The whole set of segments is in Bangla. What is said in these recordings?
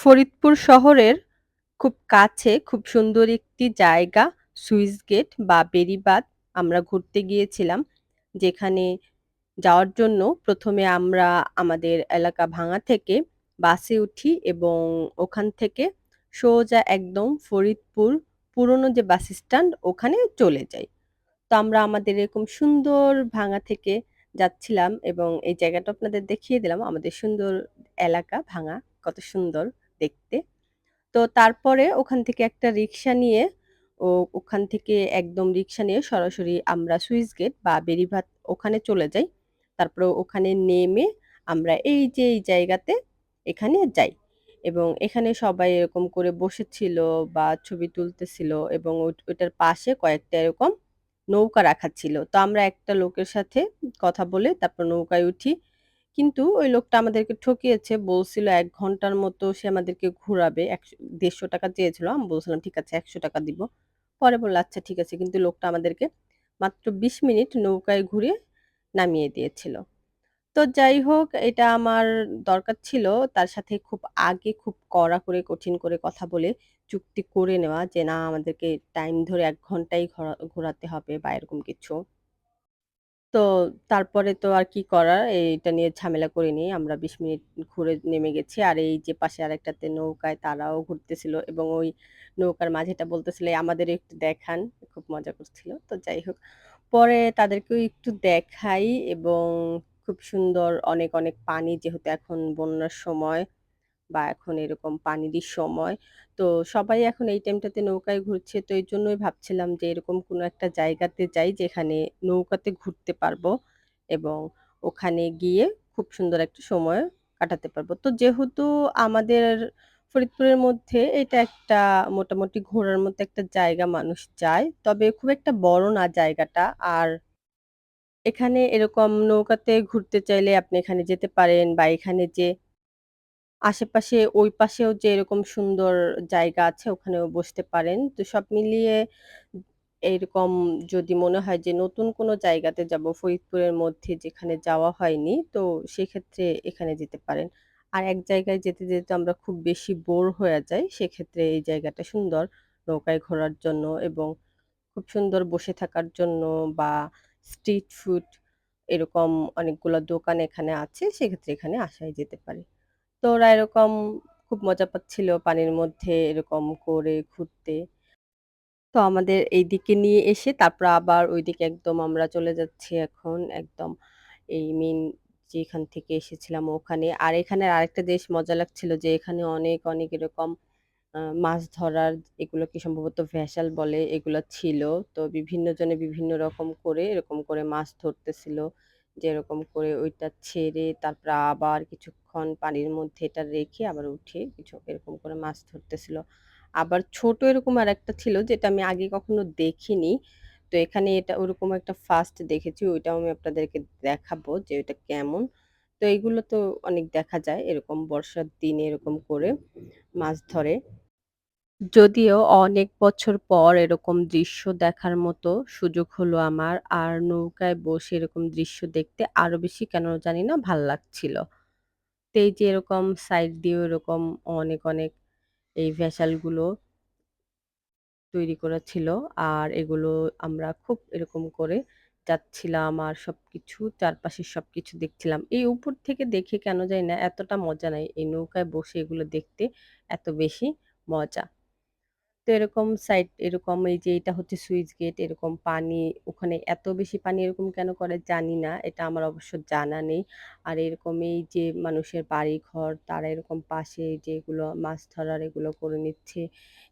ফরিদপুর শহরের খুব কাছে খুব সুন্দর একটি জায়গা সুইস গেট বা বেড়িবাঁধ আমরা ঘুরতে গিয়েছিলাম। যেখানে যাওয়ার জন্য প্রথমে আমরা আমাদের এলাকা ভাঙা থেকে বাসে উঠি এবং ওখান থেকে সোজা একদম ফরিদপুর পুরনো যে বাস স্ট্যান্ড ওখানে চলে যাই। তো আমরা আমাদের এরকম সুন্দর ভাঙা থেকে যাচ্ছিলাম এবং এই জায়গাটা আপনাদের দেখিয়ে দিলাম। আমাদের সুন্দর এলাকা ভাঙা, কত সুন্দর দেখতে। তো তারপরে ওখান থেকে একটা রিক্সা নিয়ে, ও ওখান থেকে একদম রিক্সা নিয়ে সরাসরি আমরা সুইস গেট বা বেরিভাত ওখানে চলে যাই। তারপরে ওখানে নেমে আমরা এই যে, এই জায়গাতে এখানে যাই। এবং এখানে সবাই এরকম করে বসেছিল বা ছবি তুলতেছিল এবং ওট ওটার পাশে কয়েকটা এরকম নৌকা রাখা ছিল। তো আমরা একটা লোকের সাথে কথা বলে তারপর নৌকায় উঠি। কিন্তু ওই লোকটা আমাদেরকে ঠকিয়েছে। বলছিল ১ ঘণ্টার মতো সে আমাদেরকে ঘুরাবে। একশ ৳১৫০ চেয়েছিল। আমি বলছিলাম, "ঠিক আছে ৳১০০ দিব।" পরে বলল, "আচ্ছা ঠিক আছে।" কিন্তু লোকটা আমাদেরকে মাত্র ২০ মিনিট নৌকায় ঘুরিয়ে নামিয়ে দিয়েছিল। তো যাই হোক এটা আমার দরকার ছিল তার সাথে খুব আগে খুব কড়া করে কঠিন করে কথা বলে চুক্তি করে নেওয়া যে না আমাদেরকে টাইম ধরে ১ ঘন্টাই ঘোরা ঘোরাতে হবে বা এরকম কিছু। তো তারপরে তো আর কি করার এইটা নিয়ে ঝামেলা করিনি। আমরা ২০ মিনিট ঘুরে নেমে গেছি। আর এই যে পাশে আরেকটাতে নৌকায় তারাও ঘুরতেছিল এবং ওই নৌকার মাঝেটা বলতেছিল, "আমাদেরও একটু দেখান।" খুব মজা করছিল। তো যাই হোক। পরে তাদেরকেও একটু দেখাই এবং খুব সুন্দর অনেক, অনেক পানি যেহেতু এখন বন্যার সময় বা এখন এরকম পানিরই সময়। তো সবাই এখন এই টাইমটাতে নৌকায় ঘুরছে। তো এই জন্যই ভাবছিলাম যে এরকম কোনো একটা জায়গাতে যাই যেখানে নৌকাতে ঘুরতে পারব এবং ওখানে গিয়ে খুব সুন্দর একটা সময় কাটাতে পারব। তো যেহেতু আমাদের ফরিদপুরের মধ্যে এটা একটা মোটামুটি ঘোরার মতো একটা জায়গা মানুষ যায়। তবে খুব একটা বড় না জায়গাটা। আর এখানে এরকম নৌকাতে ঘুরতে চাইলে আপনি এখানে যেতে পারেন বা এখানে যে আশেপাশে ওই পাশেও যে এরকম সুন্দর জায়গা আছে ওখানেও বসতে পারেন। তো সব মিলিয়ে এরকম যদি মনে হয় যে নতুন কোনো জায়গাতে যাব ফরিদপুরের মধ্যে যেখানে যাওয়া হয়নি, তো সেক্ষেত্রে এখানে যেতে পারেন। আর এক জায়গায় যেতে, যেতে আমরা খুব বেশি বোর হয়ে যাই, সেক্ষেত্রে এই জায়গাটা সুন্দর নৌকায় ঘোরার জন্য এবং খুব সুন্দর বসে থাকার জন্য বা স্ট্রিট ফুড এরকম অনেকগুলা দোকান এখানে আছে, সেক্ষেত্রে এখানে আসাই যেতে পারে। তো ওরা এরকম খুব মজা পাচ্ছিল পানির মধ্যে এরকম করে ঘুরতে। তো আমাদের এইদিকে নিয়ে এসে তারপর আবার ওইদিকে একদম আমরা চলে যাচ্ছি এখন একদম এই মেইন যেখান থেকে এসেছিলাম ওখানে। আর এখানে আরেকটা দেশ মজা লাগছিল যে এখানে অনেক, অনেক এরকম মাছ ধরার এগুলোকে সম্ভবত ভ্যাসাল বলে এগুলো ছিল। তো বিভিন্ন জনে বিভিন্ন রকম করে এরকম করে মাছ ধরতেছিল। যে এরকম করে ওইটা ছেড়ে তারপরে আবার কিছুক্ষণ পানির মধ্যে এটা রেখে আবার উঠিয়ে কিছু এরকম করে মাছ ধরতেছিল। আবার ছোট এরকম আর একটা ছিল যেটা আমি আগে কখনো দেখিনি। তো এখানে এটা ওরকম একটা ফার্স্ট দেখেছি। ওইটাও আমি আপনাদেরকে দেখাবো যে ওইটা কেমন। তো এগুলো তো অনেক দেখা যায়, এরকম বর্ষার দিনে এরকম করে মাছ ধরে। যদিও অনেক বছর পর এরকম দৃশ্য দেখার মতো সুযোগ হলো আমার। আর নৌকায় বসে এরকম দৃশ্য দেখতে আরও বেশি কেন জানি না ভালো লাগছিল। এই যে এরকম সাইড দিয়েও এরকম অনেক, অনেক এই ভেসালগুলো তৈরি করা ছিল। আর এগুলো আমরা খুব এরকম করে যাচ্ছিলাম আর সবকিছু চারপাশের সবকিছু দেখছিলাম। এই উপর থেকে দেখে কেন জানি না এতটা মজা নাই। এই নৌকায় বসে এগুলো দেখতে এত বেশি মজা। তো এরকম সাইড এরকম এই যে এটা হচ্ছে সুইচ গেট এরকম পানি ওখানে এত বেশি পানি এরকম কেন করে জানি না। এটা আমার অবশ্য জানা নেই। আর এরকম এই যে মানুষের বাড়ি ঘর তারা এরকম পাশে যেগুলো মাছ ধরার এগুলো করে নিচ্ছে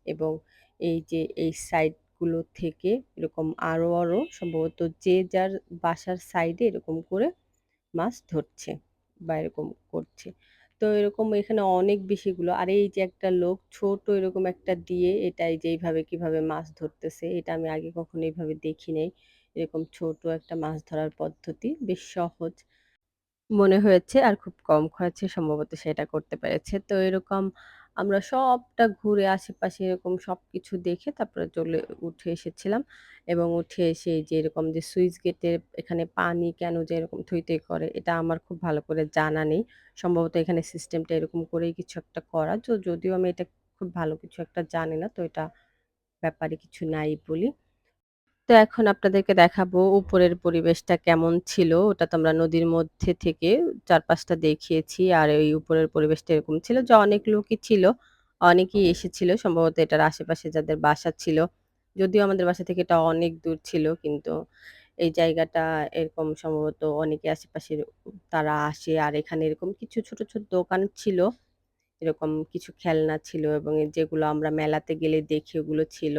এবং এই যে এই সাইডগুলো থেকে এরকম আরও, আরও সম্ভবত যে যার বাসার সাইডে এরকম করে মাছ ধরছে বা এরকম করছে। তো এরকম এখানে অনেক বেশিগুলো আর এই যে একটা লোক ছোট এরকম একটা দিয়ে এটাই যে এইভাবে কীভাবে মাছ ধরতেছে, এটা আমি আগে কখনো এইভাবে দেখি নাই। এরকম ছোট একটা মাছ ধরার পদ্ধতি বেশ সহজ মনে হয়েছে আর খুব কম খরচে সম্ভবত সেটা করতে পেরেছে। তো এরকম আমরা সবটা ঘুরে আশেপাশে এরকম সব কিছু দেখে তারপরে চলে উঠে এসেছিলাম এবং উঠে এসে যে এরকম যে সুইচ গেটের এখানে পানি কেন যে এরকম থইতে থই করে, এটা আমার খুব ভালো করে জানা নেই। সম্ভবত এখানে সিস্টেমটা এরকম করেই কিছু একটা করা। তো যদিও আমি এটা খুব ভালো কিছু একটা জানি না। তো এটা ব্যাপারে কিছু নাই বলি। তো এখন আপনাদেরকে দেখাবো উপরের পরিবেশটা কেমন ছিল। ওটা তো আমরা নদীর মধ্যে থেকে চারপাশটা দেখিয়েছি। আর ওই উপরের পরিবেশটা এরকম ছিল যে অনেক লোকই ছিল। অনেকেই এসেছিল। সম্ভবত এটার আশেপাশে যাদের বাসা ছিল। যদিও আমাদের বাসা থেকে এটা অনেক দূর ছিল। কিন্তু এই জায়গাটা এরকম সম্ভবত অনেকে আশেপাশের তারা আসে। আর এখানে এরকম কিছু ছোট, ছোট দোকান ছিল। এরকম কিছু খেলনা ছিল এবং যেগুলো আমরা মেলাতে গেলে দেখি ওগুলো ছিল।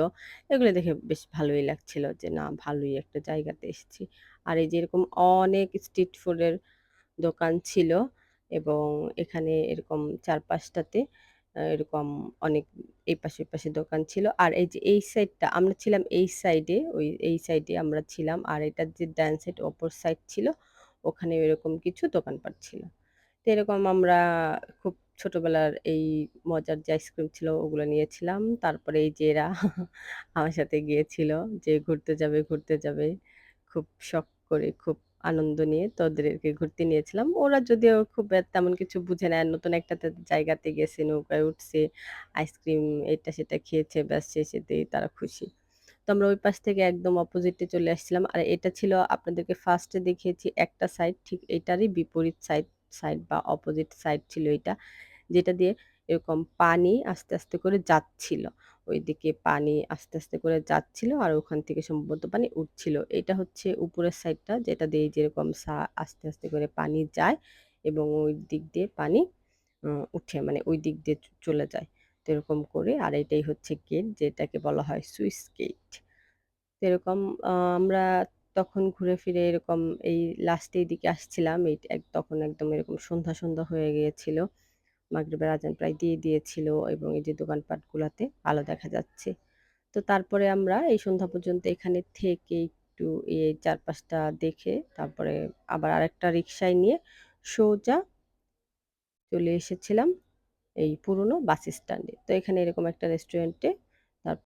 এগুলো দেখে বেশ ভালোই লাগছিল যে না ভালোই একটা জায়গাতে এসেছি। আর এই যে এরকম অনেক স্ট্রিট ফুডের দোকান ছিল এবং এখানে এরকম ৪-৫ টাতে আ এরকম অনেক এই পাশে, পাশে দোকান ছিল। আর এই যে এই সাইডটা আমরা ছিলাম এই সাইডে, ওই এই সাইডে আমরা ছিলাম। আর এটার যে ডান সাইড অপর সাইড ছিল, ওখানে এরকম কিছু দোকানপাট ছিল। তো এরকম আমরা খুব ছোটবেলার এই মজার যে আইসক্রিম ছিল ওগুলো নিয়েছিলাম। তারপরে এই যে আমার সাথে গিয়েছিল যে ঘুরতে যাবে, ঘুরতে যাবে। খুব শখ করে খুব আনন্দ নিয়ে তো ওদেরকে ঘুরতে নিয়েছিলাম। ওরা যদিও খুব তেমন কিছু বুঝে না। নতুন একটা জায়গাতে গেছে, নৌকায় উঠছে, আইসক্রিম এটা সেটা খেয়েছে ব্যাস শেষেতেই তারা খুশি। তো আমরা ওই পাশ থেকে একদম অপোজিটে চলে আসছিলাম। আর এটা ছিল আপনাদেরকে ফার্স্টে দেখিয়েছি একটা সাইড ঠিক এটারই বিপরীত সাইড সাইড বা অপোজিট সাইড ছিল এটা। যেটা দিয়ে এরকম পানি আস্তে, আস্তে করে যাচ্ছিল। ওইদিকে পানি আস্তে, আস্তে করে যাচ্ছিল আর ওখান থেকে সম্ভবত পানি উঠছিল। এটা হচ্ছে উপরের সাইডটা যেটা দিয়ে যেরকম সা আস্তে, আস্তে করে পানি যায় এবং ওই দিক দিয়ে পানি উঠে মানে ওই দিক দিয়ে চলে যায়। তো এরকম করে আর এটাই হচ্ছে গেট যেটাকে বলা হয় সুইস গেট। তো এরকম আমরা তখন ঘুরে ফিরে এরকম এই লাস্টে দিকে আসছিলাম। এই তখন একদম এরকম সন্ধ্যা, সন্ধ্যা হয়ে গিয়েছিল। মাগরিবের আজান প্রায় দিয়ে দিয়েছিল এবং এই যে দোকানপাটগুলোতে আলো দেখা যাচ্ছে। তো তারপরে আমরা এই সন্ধ্যা পর্যন্ত এখানে থেকে একটু এই চারপাশটা দেখে তারপরে আবার আরেকটা রিক্সায় নিয়ে সোজা চলে এসেছিলাম এই পুরনো বাস স্ট্যান্ডে। তো এখানে এরকম একটা রেস্টুরেন্টে